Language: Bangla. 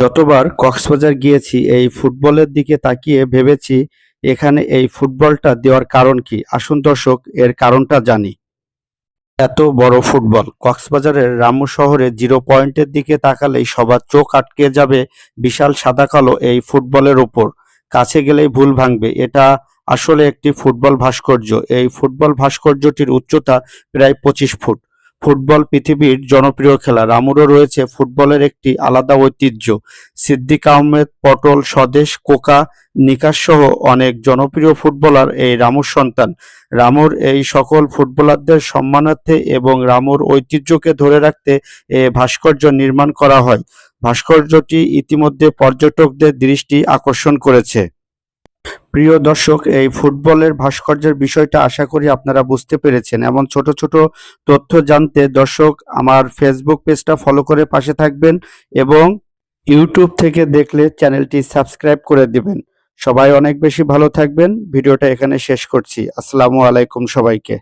যতবার কক্সবাজার গিয়েছি, এই ফুটবলের দিকে তাকিয়ে ভেবেছি এখানে এই ফুটবলটা দেওয়ার কারণ কি। আসুন দর্শক, এর কারণটা জানি। এত বড় ফুটবল। কক্সবাজারের রামু শহরে জিরো পয়েন্টের দিকে তাকালেই সবার চোখ আটকে যাবে বিশাল সাদা কালো এই ফুটবলের ওপর কাছে গেলেই ভুল ভাঙবে। এটা আসলে একটি ফুটবল ভাস্কর্য। এই ফুটবল ভাস্কর্যটির উচ্চতা প্রায় পঁচিশ ফুট। ফুটবল পৃথিবীর জনপ্রিয় খেলা। রামুরও রয়েছে ফুটবলের একটি আলাদা ঐতিহ্য। সিদ্দিক আহমেদ, পটল, স্বদেশ, কোকা, নিকাশ সহ অনেক জনপ্রিয় ফুটবলার এই রামুর সন্তান। রামুর এই সকল ফুটবলারদের সম্মানার্থে এবং রামুর ঐতিহ্যকে ধরে রাখতে এ ভাস্কর্য নির্মাণ করা হয়। ভাস্কর্যটি ইতিমধ্যে পর্যটকদের দৃষ্টি আকর্ষণ করেছে। প্রিয় দর্শক, এই ফুটবলের ভাস্কর্যের বিষয়টা আশা করি আপনারা বুঝতে পেরেছেন এমন ছোট ছোট তথ্য জানতে দর্শক আমার ফেসবুক পেজটা ফলো করে পাশে থাকবেন এবং ইউটিউব থেকে দেখলে চ্যানেলটি সাবস্ক্রাইব করে দিবেন। সবাই অনেক বেশি ভালো থাকবেন। ভিডিওটা এখানে শেষ করছি। আসসালামু আলাইকুম সবাইকে।